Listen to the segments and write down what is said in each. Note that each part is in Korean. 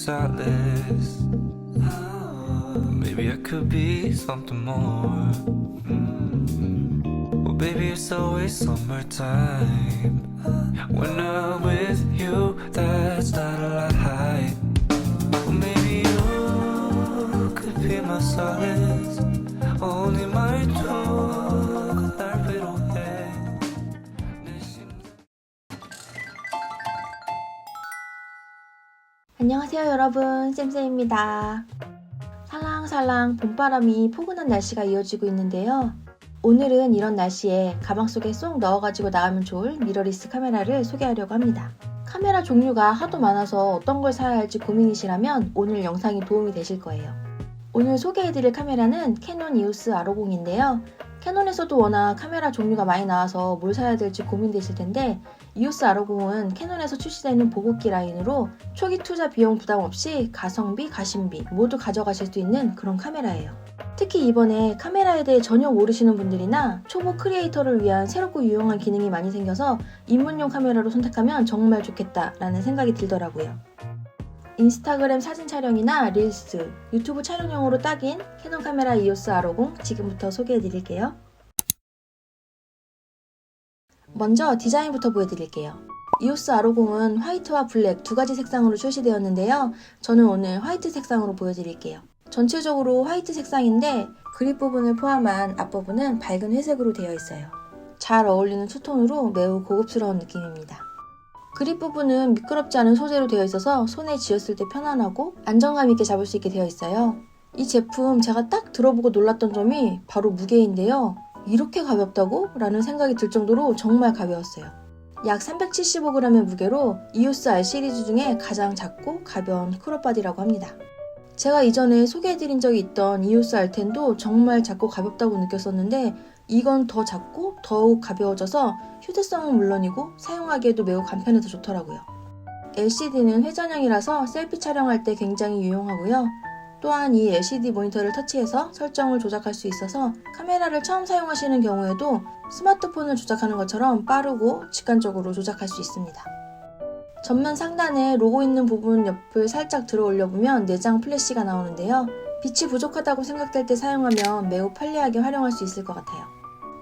A stylist. Maybe I could be something more. Mm. Well, baby, it's always summertime. When I'm with you, that's not a lie. Well, maybe you could be my solace. 여러분 쌤쌤입니다. 살랑살랑 봄바람이 포근한 날씨가 이어지고 있는데요. 오늘은 이런 날씨에 가방 속에 쏙 넣어가지고 나가면 좋을 미러리스 카메라를 소개하려고 합니다. 카메라 종류가 하도 많아서 어떤 걸 사야 할지 고민이시라면 오늘 영상이 도움이 되실 거예요. 오늘 소개해드릴 카메라는 캐논 EOS R50인데요. 캐논에서도 워낙 카메라 종류가 많이 나와서 뭘 사야 될지 고민되실 텐데 EOS R50은 캐논에서 출시되는 보급기 라인으로 초기 투자 비용 부담 없이 가성비, 가심비 모두 가져가실 수 있는 그런 카메라예요. 특히 이번에 카메라에 대해 전혀 모르시는 분들이나 초보 크리에이터를 위한 새롭고 유용한 기능이 많이 생겨서 입문용 카메라로 선택하면 정말 좋겠다라는 생각이 들더라고요. 인스타그램 사진 촬영이나 릴스, 유튜브 촬영용으로 딱인 캐논 카메라 EOS R50 지금부터 소개해 드릴게요. 먼저 디자인부터 보여드릴게요. EOS R50은 화이트와 블랙 두 가지 색상으로 출시되었는데요. 저는 오늘 화이트 색상으로 보여드릴게요. 전체적으로 화이트 색상인데 그립 부분을 포함한 앞부분은 밝은 회색으로 되어 있어요. 잘 어울리는 투톤으로 매우 고급스러운 느낌입니다. 그립 부분은 미끄럽지 않은 소재로 되어 있어서 손에 쥐었을 때 편안하고 안정감 있게 잡을 수 있게 되어 있어요. 이 제품 제가 딱 들어보고 놀랐던 점이 바로 무게인데요. 이렇게 가볍다고? 라는 생각이 들 정도로 정말 가벼웠어요. 약 375g의 무게로 EOS R 시리즈 중에 가장 작고 가벼운 크롭바디라고 합니다. 제가 이전에 소개해드린 적이 있던 EOS R10도 정말 작고 가볍다고 느꼈었는데 이건 더 작고 더욱 가벼워져서 휴대성은 물론이고 사용하기에도 매우 간편해서 좋더라고요. LCD는 회전형이라서 셀피 촬영할 때 굉장히 유용하고요. 또한 이 LCD 모니터를 터치해서 설정을 조작할 수 있어서 카메라를 처음 사용하시는 경우에도 스마트폰을 조작하는 것처럼 빠르고 직관적으로 조작할 수 있습니다. 전면 상단에 로고 있는 부분 옆을 살짝 들어 올려보면 내장 플래시가 나오는데요. 빛이 부족하다고 생각될 때 사용하면 매우 편리하게 활용할 수 있을 것 같아요.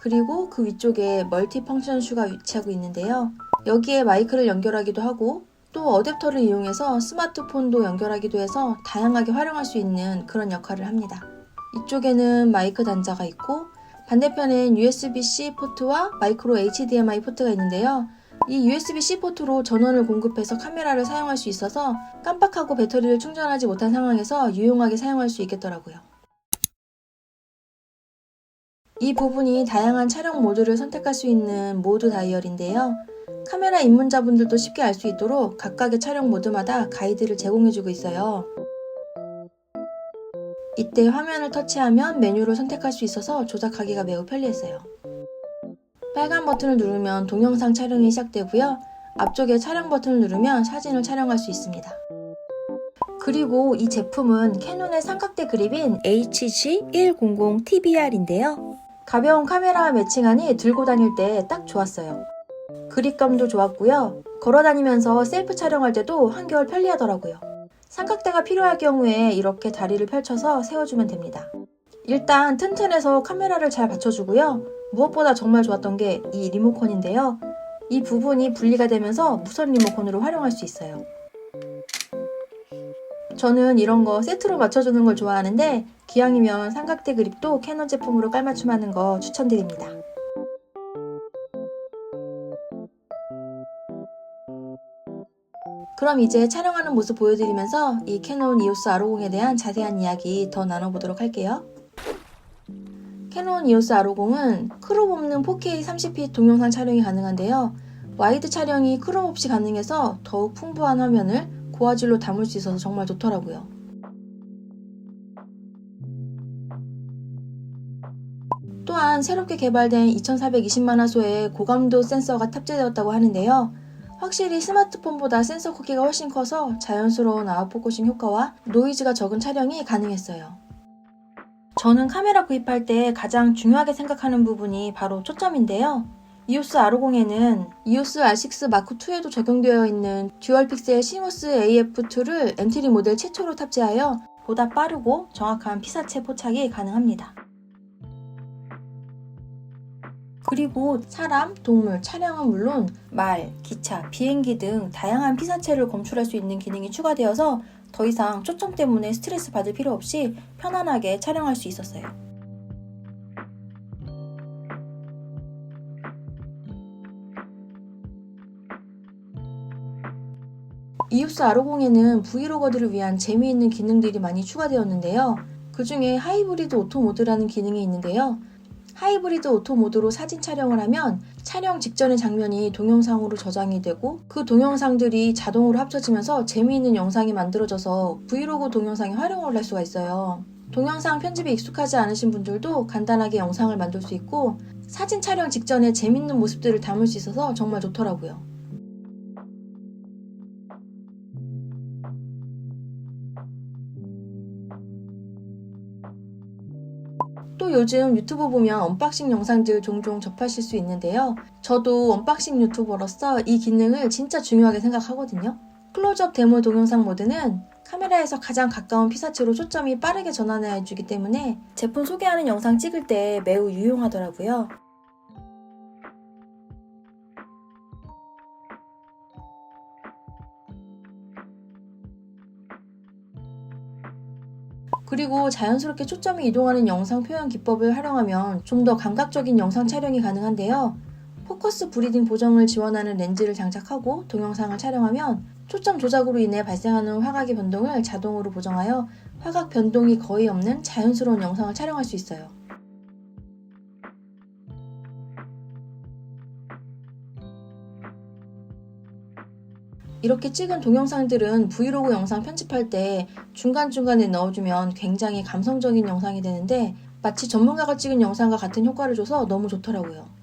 그리고 그 위쪽에 멀티 펑션 슈가 위치하고 있는데요. 여기에 마이크를 연결하기도 하고 또 어댑터를 이용해서 스마트폰도 연결하기도 해서 다양하게 활용할 수 있는 그런 역할을 합니다. 이쪽에는 마이크 단자가 있고 반대편엔 USB-C 포트와 마이크로 HDMI 포트가 있는데요. 이 USB-C 포트로 전원을 공급해서 카메라를 사용할 수 있어서 깜빡하고 배터리를 충전하지 못한 상황에서 유용하게 사용할 수 있겠더라고요. 이 부분이 다양한 촬영 모드를 선택할 수 있는 모드 다이얼인데요. 카메라 입문자분들도 쉽게 알 수 있도록 각각의 촬영 모드마다 가이드를 제공해주고 있어요. 이때 화면을 터치하면 메뉴를 선택할 수 있어서 조작하기가 매우 편리했어요. 빨간 버튼을 누르면 동영상 촬영이 시작되고요. 앞쪽에 촬영 버튼을 누르면 사진을 촬영할 수 있습니다. 그리고 이 제품은 캐논의 삼각대 그립인 HG100TBR인데요. 가벼운 카메라와 매칭하니 들고 다닐 때 딱 좋았어요. 그립감도 좋았고요. 걸어 다니면서 셀프 촬영할 때도 한결 편리하더라고요. 삼각대가 필요할 경우에 이렇게 다리를 펼쳐서 세워주면 됩니다. 일단 튼튼해서 카메라를 잘 받쳐주고요. 무엇보다 정말 좋았던 게 이 리모컨인데요. 이 부분이 분리가 되면서 무선 리모컨으로 활용할 수 있어요. 저는 이런 거 세트로 맞춰주는 걸 좋아하는데 기왕이면 삼각대 그립도 캐논 제품으로 깔맞춤하는 거 추천드립니다. 그럼 이제 촬영하는 모습 보여드리면서 이 캐논 EOS R50에 대한 자세한 이야기 더 나눠보도록 할게요. 캐논 EOS R50은 크롭 없는 4K 30피 동영상 촬영이 가능한데요. 와이드 촬영이 크롭 없이 가능해서 더욱 풍부한 화면을 고화질로 담을 수 있어서 정말 좋더라고요. 또한 새롭게 개발된 2420만 화소의 고감도 센서가 탑재되었다고 하는데요. 확실히 스마트폰보다 센서 크기가 훨씬 커서 자연스러운 아웃포커싱 효과와 노이즈가 적은 촬영이 가능했어요. 저는 카메라 구입할 때 가장 중요하게 생각하는 부분이 바로 초점인데요. 이오스 R50에는 이오스 R6 마크2에도 적용되어 있는 듀얼 픽셀 시모스 AF2를 엔트리 모델 최초로 탑재하여 보다 빠르고 정확한 피사체 포착이 가능합니다. 그리고 사람, 동물, 차량은 물론 말, 기차, 비행기 등 다양한 피사체를 검출할 수 있는 기능이 추가되어서 더 이상 초점 때문에 스트레스 받을 필요 없이 편안하게 촬영할 수 있었어요. 이오스 R50에는 브이로거들을 위한 재미있는 기능들이 많이 추가되었는데요. 그 중에 하이브리드 오토 모드라는 기능이 있는데요. 하이브리드 오토 모드로 사진 촬영을 하면 촬영 직전의 장면이 동영상으로 저장이 되고 그 동영상들이 자동으로 합쳐지면서 재미있는 영상이 만들어져서 브이로그 동영상에 활용을 할 수가 있어요. 동영상 편집에 익숙하지 않으신 분들도 간단하게 영상을 만들 수 있고 사진 촬영 직전에 재밌는 모습들을 담을 수 있어서 정말 좋더라고요. 요즘 유튜브 보면 언박싱 영상들 종종 접하실 수 있는데요. 저도 언박싱 유튜버로서 이 기능을 진짜 중요하게 생각하거든요. 클로즈업 데모 동영상 모드는 카메라에서 가장 가까운 피사체로 초점이 빠르게 전환해 주기 때문에 제품 소개하는 영상 찍을 때 매우 유용하더라고요. 그리고 자연스럽게 초점이 이동하는 영상 표현 기법을 활용하면 좀 더 감각적인 영상 촬영이 가능한데요. 포커스 브리딩 보정을 지원하는 렌즈를 장착하고 동영상을 촬영하면 초점 조작으로 인해 발생하는 화각의 변동을 자동으로 보정하여 화각 변동이 거의 없는 자연스러운 영상을 촬영할 수 있어요. 이렇게 찍은 동영상들은 브이로그 영상 편집할 때 중간중간에 넣어주면 굉장히 감성적인 영상이 되는데 마치 전문가가 찍은 영상과 같은 효과를 줘서 너무 좋더라고요.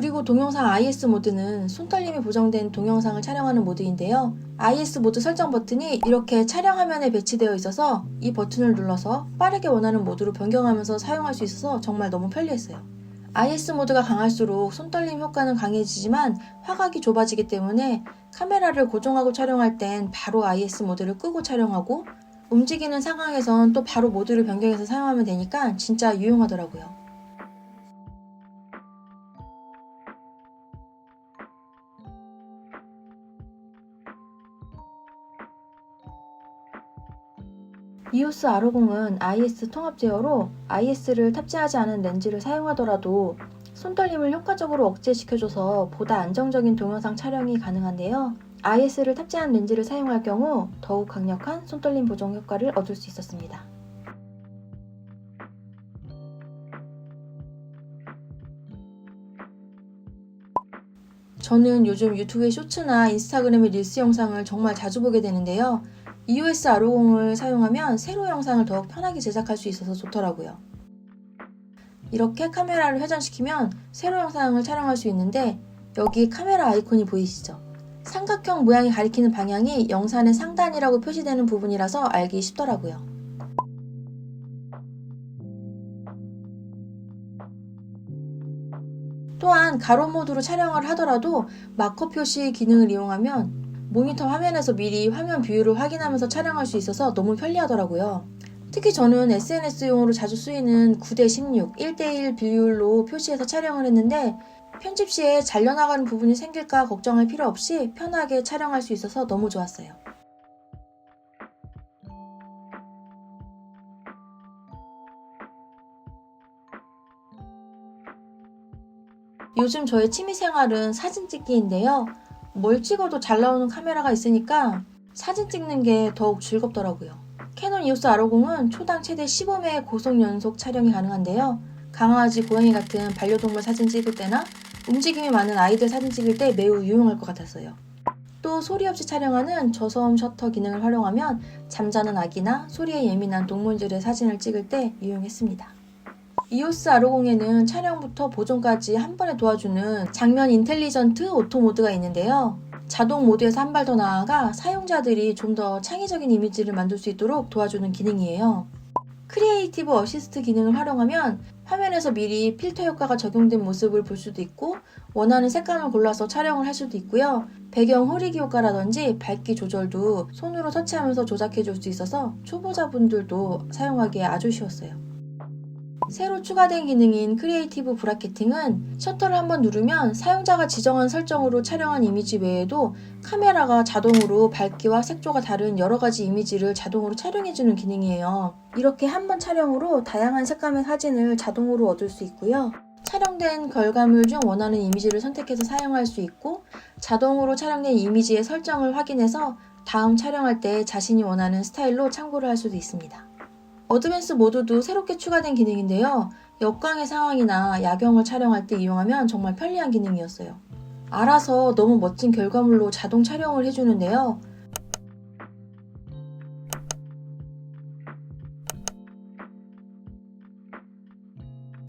그리고 동영상 IS 모드는 손떨림이 보정된 동영상을 촬영하는 모드인데요. IS 모드 설정 버튼이 이렇게 촬영 화면에 배치되어 있어서 이 버튼을 눌러서 빠르게 원하는 모드로 변경하면서 사용할 수 있어서 정말 너무 편리했어요. IS 모드가 강할수록 손떨림 효과는 강해지지만 화각이 좁아지기 때문에 카메라를 고정하고 촬영할 땐 바로 IS 모드를 끄고 촬영하고 움직이는 상황에선 또 바로 모드를 변경해서 사용하면 되니까 진짜 유용하더라고요. 이오스 R50은 IS 통합 제어로 IS를 탑재하지 않은 렌즈를 사용하더라도 손떨림을 효과적으로 억제시켜줘서 보다 안정적인 동영상 촬영이 가능한데요. IS를 탑재한 렌즈를 사용할 경우 더욱 강력한 손떨림 보정 효과를 얻을 수 있었습니다. 저는 요즘 유튜브의 쇼츠나 인스타그램의 릴스 영상을 정말 자주 보게 되는데요. EOS R50을 사용하면 세로 영상을 더욱 편하게 제작할 수 있어서 좋더라고요. 이렇게 카메라를 회전시키면 세로 영상을 촬영할 수 있는데 여기 카메라 아이콘이 보이시죠? 삼각형 모양이 가리키는 방향이 영상의 상단이라고 표시되는 부분이라서 알기 쉽더라고요. 또한 가로 모드로 촬영을 하더라도 마커 표시 기능을 이용하면 모니터 화면에서 미리 화면 비율을 확인하면서 촬영할 수 있어서 너무 편리하더라고요. 특히 저는 SNS용으로 자주 쓰이는 9대 16, 1대1 비율로 표시해서 촬영을 했는데 편집 시에 잘려나가는 부분이 생길까 걱정할 필요 없이 편하게 촬영할 수 있어서 너무 좋았어요. 요즘 저의 취미 생활은 사진 찍기인데요. 뭘 찍어도 잘 나오는 카메라가 있으니까 사진 찍는 게 더욱 즐겁더라고요. 캐논 EOS R50은 초당 최대 15매의 고속 연속 촬영이 가능한데요. 강아지, 고양이 같은 반려동물 사진 찍을 때나 움직임이 많은 아이들 사진 찍을 때 매우 유용할 것 같았어요. 또 소리 없이 촬영하는 저소음 셔터 기능을 활용하면 잠자는 아기나 소리에 예민한 동물들의 사진을 찍을 때 유용했습니다. EOS R50에는 촬영부터 보존까지 한 번에 도와주는 장면 인텔리전트 오토 모드가 있는데요. 자동 모드에서 한 발 더 나아가 사용자들이 좀 더 창의적인 이미지를 만들 수 있도록 도와주는 기능이에요. 크리에이티브 어시스트 기능을 활용하면 화면에서 미리 필터 효과가 적용된 모습을 볼 수도 있고 원하는 색감을 골라서 촬영을 할 수도 있고요. 배경 흐리기 효과라든지 밝기 조절도 손으로 터치하면서 조작해 줄 수 있어서 초보자분들도 사용하기에 아주 쉬웠어요. 새로 추가된 기능인 크리에이티브 브라켓팅은 셔터를 한번 누르면 사용자가 지정한 설정으로 촬영한 이미지 외에도 카메라가 자동으로 밝기와 색조가 다른 여러 가지 이미지를 자동으로 촬영해주는 기능이에요. 이렇게 한 번 촬영으로 다양한 색감의 사진을 자동으로 얻을 수 있고요. 촬영된 결과물 중 원하는 이미지를 선택해서 사용할 수 있고 자동으로 촬영된 이미지의 설정을 확인해서 다음 촬영할 때 자신이 원하는 스타일로 참고를 할 수도 있습니다. 어드밴스 모드도 새롭게 추가된 기능인데요. 역광의 상황이나 야경을 촬영할 때 이용하면 정말 편리한 기능이었어요. 알아서 너무 멋진 결과물로 자동 촬영을 해주는데요.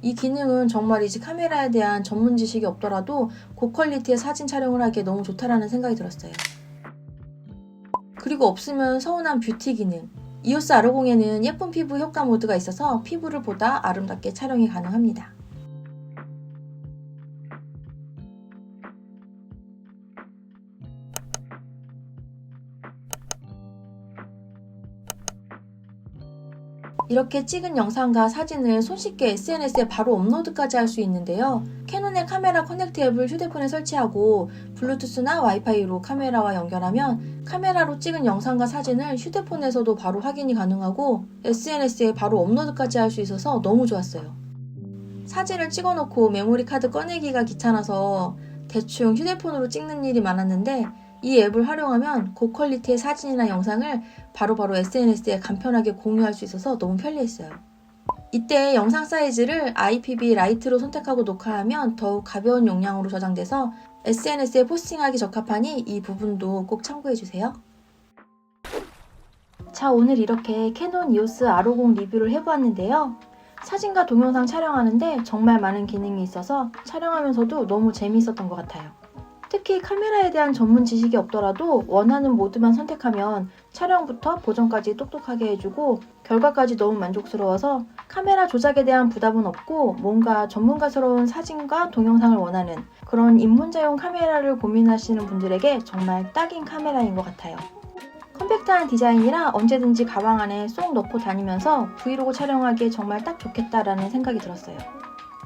이 기능은 정말이지 카메라에 대한 전문 지식이 없더라도 고퀄리티의 사진 촬영을 하기에 너무 좋다라는 생각이 들었어요. 그리고 없으면 서운한 뷰티 기능. 이오스 R50에는 예쁜 피부 효과 모드가 있어서 피부를 보다 아름답게 촬영이 가능합니다. 이렇게 찍은 영상과 사진을 손쉽게 SNS에 바로 업로드까지 할 수 있는데요. 캐논의 카메라 커넥트 앱을 휴대폰에 설치하고 블루투스나 와이파이로 카메라와 연결하면 카메라로 찍은 영상과 사진을 휴대폰에서도 바로 확인이 가능하고 SNS에 바로 업로드까지 할 수 있어서 너무 좋았어요. 사진을 찍어놓고 메모리 카드 꺼내기가 귀찮아서 대충 휴대폰으로 찍는 일이 많았는데 이 앱을 활용하면 고퀄리티의 사진이나 영상을 바로바로 SNS에 간편하게 공유할 수 있어서 너무 편리했어요. 이때 영상 사이즈를 IPB 라이트로 선택하고 녹화하면 더욱 가벼운 용량으로 저장돼서 SNS에 포스팅하기 적합하니 이 부분도 꼭 참고해주세요. 자, 오늘 이렇게 캐논 EOS R50 리뷰를 해보았는데요. 사진과 동영상 촬영하는데 정말 많은 기능이 있어서 촬영하면서도 너무 재미있었던 것 같아요. 특히 카메라에 대한 전문 지식이 없더라도 원하는 모드만 선택하면 촬영부터 보정까지 똑똑하게 해주고 결과까지 너무 만족스러워서 카메라 조작에 대한 부담은 없고 뭔가 전문가스러운 사진과 동영상을 원하는 그런 입문자용 카메라를 고민하시는 분들에게 정말 딱인 카메라인 것 같아요. 컴팩트한 디자인이라 언제든지 가방 안에 쏙 넣고 다니면서 브이로그 촬영하기에 정말 딱 좋겠다라는 생각이 들었어요.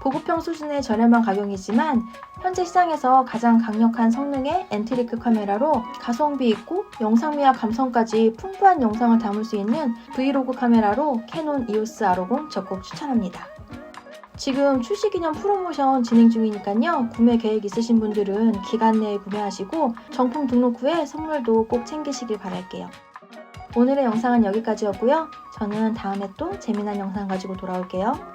보급형 수준의 저렴한 가격이지만 현재 시장에서 가장 강력한 성능의 엔트리크 카메라로 가성비 있고 영상미와 감성까지 풍부한 영상을 담을 수 있는 브이로그 카메라로 캐논 EOS R50 적극 추천합니다. 지금 출시 기념 프로모션 진행 중이니까요. 구매 계획 있으신 분들은 기간 내에 구매하시고 정품 등록 후에 선물도 꼭 챙기시길 바랄게요. 오늘의 영상은 여기까지였고요. 저는 다음에 또 재미난 영상 가지고 돌아올게요.